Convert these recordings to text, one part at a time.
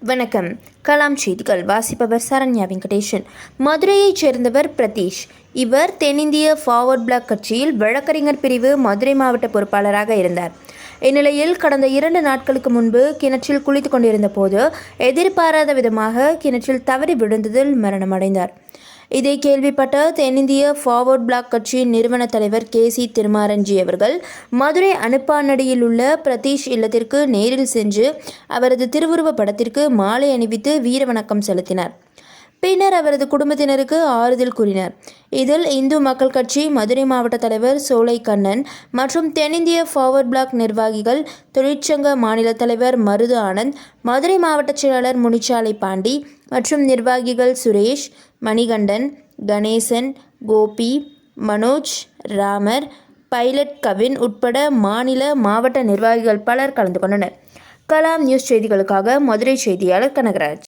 வணக்கம். கலாம் செய்திகள். வாசிப்பவர் சரண்யா வெங்கடேஷன் மதுரையைச் சேர்ந்தவர் பிரதீஷ். இவர் தென்னிந்திய ஃபார்வர்ட் பிளாக் கட்சியில் வழக்கறிஞர் பிரிவு மதுரை மாவட்ட பொறுப்பாளராக இருந்தார். இந்நிலையில் கடந்த இரண்டு நாட்களுக்கு முன்பு கிணற்றில் குளித்து கொண்டிருந்த போது எதிர்பாராத விதமாக கிணற்றில் தவறி விழுந்ததில் மரணமடைந்தார். இதை கேள்விப்பட்ட தென்னிந்திய ஃபார்வர்ட் பிளாக் கட்சியின் நிறுவன தலைவர் கே சி திருமாரஞ்சி அவர்கள் மதுரை அனுப்பானடியில் உள்ள பிரதீஷ் இல்லத்திற்கு நேரில் சென்று அவரது திருவுருவ படத்திற்கு மாலை அணிவித்து வீரவணக்கம் செலுத்தினார். பின்னர் அவரது குடும்பத்தினருக்கு ஆறுதல் கூறினார். இதில் இந்து மக்கள் கட்சி மதுரை மாவட்ட தலைவர் சோலை கண்ணன் மற்றும் தென்னிந்திய ஃபார்வர்ட் பிளாக் நிர்வாகிகள் தொழிற்சங்க மாநில தலைவர் மருது ஆனந்த் மதுரை மாவட்ட செயலாளர் முனிச்சாலை பாண்டி மற்றும் நிர்வாகிகள் சுரேஷ் மணிகண்டன் கணேசன் கோபி மனோஜ் ராமர் பைலட் கவின் உட்பட மாநில மாவட்ட நிர்வாகிகள் பலர் கலந்து கொண்டனர். கலாம் நியூஸ் செய்திகளுக்காக மதுரை செய்தியாளர் கனகராஜ்.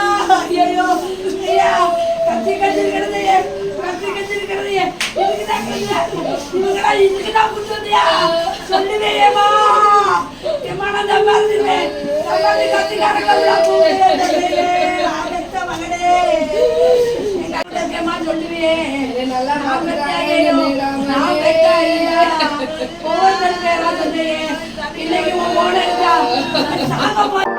இதுக்குதான் கிடந்தியா? இவங்களா இதுக்குதான்